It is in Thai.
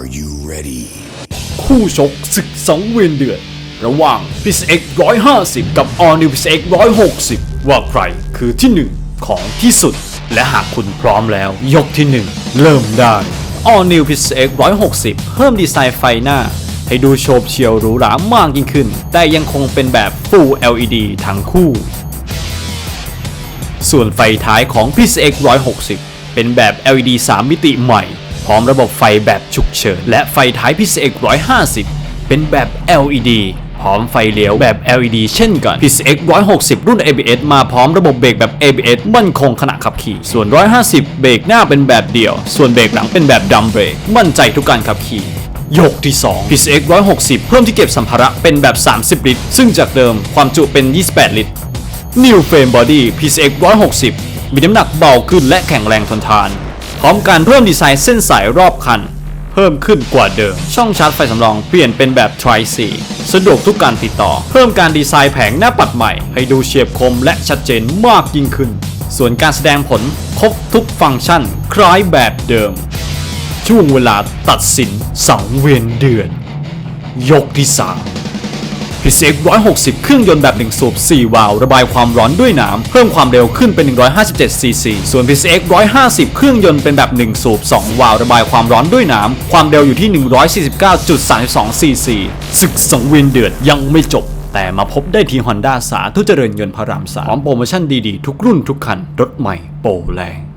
Are you ready? คู่ชกศึกสังเวียนเดือดระหว่าง PSX 150 กับ All New PSX 160 ว่าใครคือที่หนึ่งของที่สุด และหากคุณพร้อมแล้ว ยกที่หนึ่งเริ่มได้ All New PSX 160 เพิ่มดีไซน์ไฟหน้า ให้ดูโฉบเฉี่ยวหรูหรามากยิ่งขึ้น แต่ยังคงเป็นแบบ Full LED ทั้งคู่ ส่วนไฟท้ายของ PCX 160 เป็นแบบ LED 3 มิติใหม่ ร้อมระบบไฟแบบฉุกเฉิน และไฟท้าย PCX 150 เป็นแบบ LED พร้อมไฟเลี้ยวแบบ LED เช่นกัน PCX 160 รุ่น ABS มาพร้อมระบบเบรกแบบ ABS มั่นคงขณะขับขี่ ส่วน 150 เบรกหน้าเป็นแบบเดี่ยว ส่วนเบรกหลังเป็นแบบดัมเบรก มั่นใจทุกการขับขี่ ยกที่ 2 PCX 160 เพิ่มที่เก็บสัมภาระเป็นแบบ 30 ลิตร ซึ่งจากเดิมความจุเป็น 28 ลิตร New Frame Body PCX 160 มีน้ำหนักเบาขึ้นและแข็งแรงทนทาน พร้อมการเพิ่มดีไซน์เส้นสายรอบคัน เพิ่มขึ้นกว่าเดิม ช่องชาร์จไฟสำรองเปลี่ยนเป็นแบบ Tri C สะดวกทุกการติดต่อ เพิ่มการดีไซน์แผงหน้าปัดใหม่ ให้ดูเฉียบคมและชัดเจนมากยิ่งขึ้น ส่วนการแสดงผลครบทุกฟังก์ชันคล้ายแบบเดิม ช่วงเวลาตัดสินสังเวียนเดือน ยกที่3 PCX 160 เครื่องยนต์แบบ 1 สูบ 4 วาล์วระบายความร้อนด้วยน้ำ เพิ่มความเร็วขึ้นเป็น 157 cc ส่วน PCX 150 เครื่องยนต์เป็นแบบ 1 สูบ 2 วาล์วระบายความร้อนด้วยน้ำ ความเร็วอยู่ที่ 149.32 cc ศึกสังเวียนเดือดยังไม่จบแต่มาพบได้ที่ Honda สาธุเจริญยนต์พระรามสามพร้อมโปรโมชั่นดีๆ ทุกรุ่นทุกคัน รถใหม่โปรแรง